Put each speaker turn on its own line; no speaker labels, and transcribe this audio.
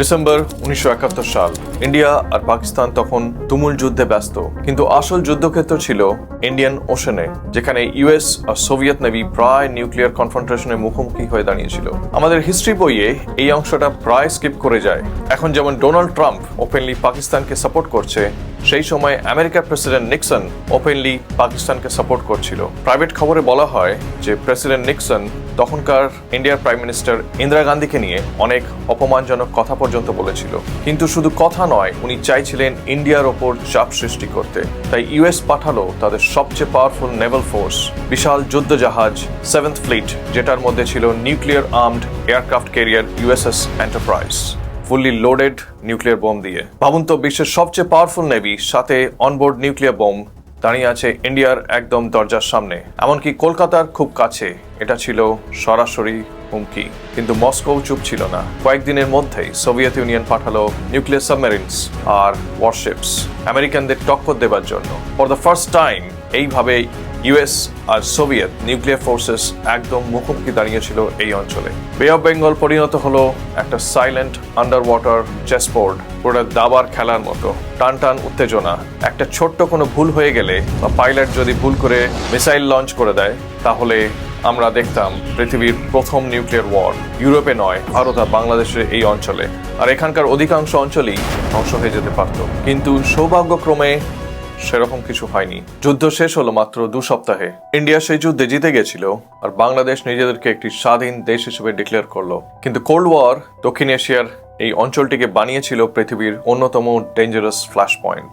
December উনিশশো একাত্তর সাল। ইন্ডিয়া আর পাকিস্তান তখন তুমুল যুদ্ধে ব্যস্ত। কিন্তু আসল যুদ্ধক্ষেত্র ছিল ইন্ডিয়ান ওশনে, যেখানে ইউএস আর সোভিয়েত নেভি প্রায় নিউক্লিয়ার কনফ্রন্ট্রেশনের মুখোমুখি হয়ে দাঁড়িয়েছিল। আমাদের হিস্ট্রি বইয়ে এই অংশটা প্রায় স্কিপ করে যায়। এখন যেমন ডোনাল্ড ট্রাম্প ওপেনলি পাকিস্তানকে সাপোর্ট করছে, সেই সময় আমেরিকার প্রেসিডেন্ট নিক্সন ওপেনলি পাকিস্তানকে সাপোর্ট করছিল। প্রাইভেট খবরে বলা হয় যে প্রেসিডেন্ট নিক্সন তখনকার ইন্ডিয়ার প্রাইম মিনিস্টার ইন্দিরা গান্ধীকে নিয়ে অনেক অপমানজনক কথা পর্যন্ত বলেছিল। কিন্তু শুধু কথা নয়, উনি চাইছিলেন ইন্ডিয়ার ওপর চাপ সৃষ্টি করতে। তাই ইউএস পাঠালো তাদের সবচেয়ে পাওয়ারফুল নেভাল ফোর্স বিশাল যুদ্ধ জাহাজ সেভেন্থ ফ্লিট যেটার মধ্যে ছিল nuclear armed aircraft carrier USS Enterprise fully loaded nuclear bomb দিয়ে। ভাবুন তো বিশ্বের সবচেয়ে পাওয়ারফুল নেভি সাথে অনবোর্ড নিউক্লিয়ার বোম দাঁড়িয়ে আছে ইন্ডিয়ার একদম দরজার সামনে। এমনকি কলকাতার খুব কাছে। এটা ছিল সরাসরি হুমকি। কিন্তু মস্কো চুপ ছিল না। কয়েকদিনের মধ্যেই সোভিয়েত ইউনিয়ন পাঠালো নিউক্লিয়ার সাবমেরিনস আর ওয়ারশিপস। আমেরিকানদের টক্কর দেবার জন্য। ফর দ্য ফার্স্ট টাইম এইভাবে ইউএস আর সোভিয়েত নিউক্লিয়ার ফোর্সেস একদম মুখোমুখি দাঁড়িয়েছিল এই অঞ্চলে। বে অফ বেঙ্গল পরিণত হলো একটা সাইলেন্ট আন্ডার ওয়াটার চেসবোর্ড পুরোটা দাবার খেলার মতো। টান টান উত্তেজনা। একটা ছোট্ট কোনো ভুল হয়ে গেলে বা পাইলট যদি ভুল করে মিসাইল লঞ্চ করে দেয়, তাহলে আমরা দেখতাম পৃথিবীর প্রথম নিউক্লিয়ার ওয়ার। ইউরোপে নয়, ভারত আর বাংলাদেশের এই অঞ্চলে। আর এখানকার অধিকাংশ অঞ্চলই ধ্বংস হয়ে যেতে পারত। কিন্তু সৌভাগ্যক্রমে সেরকম কিছু হয়নি। যুদ্ধ শেষ হলো মাত্র দু সপ্তাহে। ইন্ডিয়া সেই যুদ্ধে জিতে গেছিল আর বাংলাদেশ নিজেদেরকে একটি স্বাধীন দেশ হিসেবে ডিক্লেয়ার করল। কিন্তু কোল্ড ওয়ার দক্ষিণ এশিয়ার এই অঞ্চলটিকে বানিয়েছিল পৃথিবীর অন্যতম ডেঞ্জারাস ফ্ল্যাশ পয়েন্ট